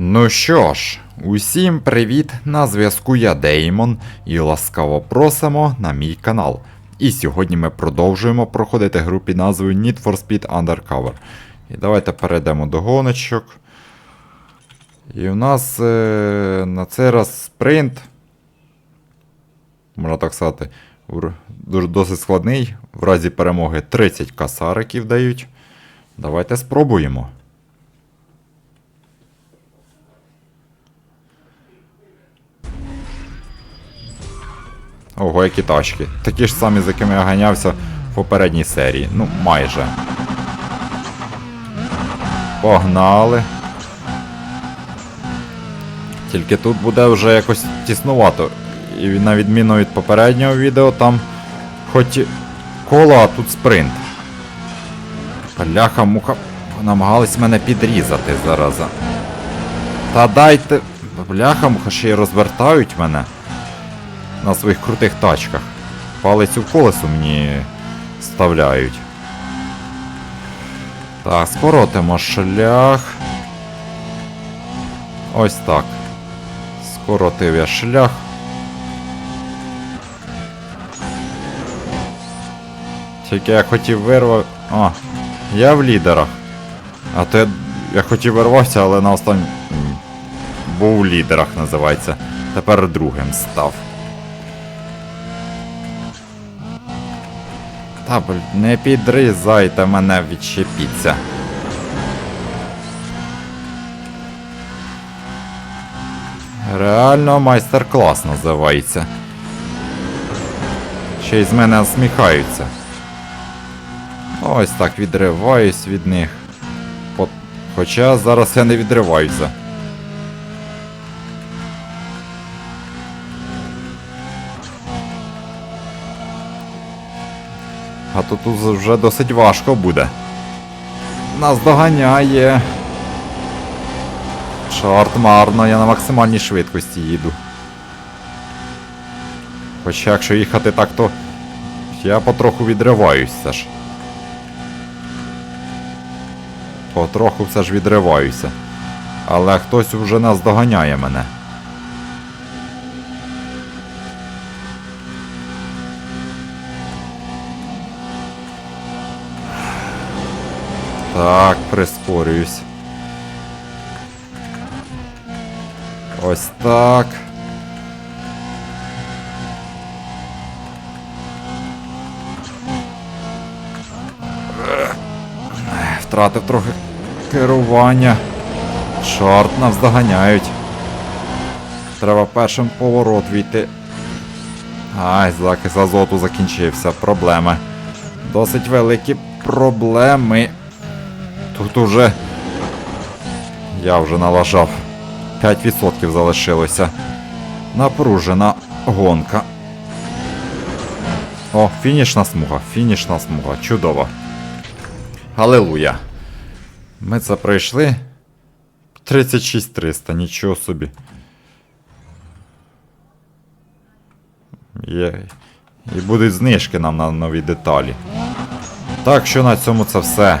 Ну що ж, усім привіт! На зв'язку я Деймон і ласкаво просимо на мій канал. І сьогодні ми продовжуємо проходити гру під назвою Need for Speed Undercover. І давайте перейдемо до гоночок. І у нас е, на цей раз спринт. Можна так сказати, досить складний. В разі перемоги 30 касариків дають. Давайте спробуємо. Ого, які тачки. Такі ж самі, з якими я ганявся в попередній серії. Ну, майже. Погнали. Тільки тут буде вже якось тіснувато. І на відміну від попереднього відео, там хоч коло, а тут спринт. Бляха, муха, намагались мене підрізати зараза. Та дайте. Бляха, муха, ще й розвертають мене на своїх крутих тачках. Палець у колесо мені вставляють. Так, скоротимо шлях. Ось так. Скоротив я шлях. Тільки я хотів вирвати. А, я в лідерах. А то я, я хотів вирватися, але на останній. Був у лідерах, називається. Тепер другим став. Та блін, не підрізайте мене, відчепіться. Реально майстер-клас називається. Ще й з мене сміхаються. Ось так відриваюсь від них. Хоча зараз я не відриваюся. А то тут вже досить важко буде. Нас доганяє. Чорт марно, я на максимальній швидкості їду. Хоча якщо їхати так, то я потроху відриваюся ж. Потроху все ж відриваюся. Але хтось вже нас доганяє мене. Так, прискорююсь. Ось так. Втратив трохи керування. Чорт, нас доганяють. Треба першим поворот війти. Ай, закис азоту закінчився. Проблеми. Досить великі проблеми. Тут уже. Я вже налажав. 5% залишилося. Напружена гонка. О, фінішна смуга, фінішна смуга. Чудово. Халилуя. Ми це пройшли. 36300, нічого собі. Є. І будуть знижки нам на нові деталі. Так що на цьому це все.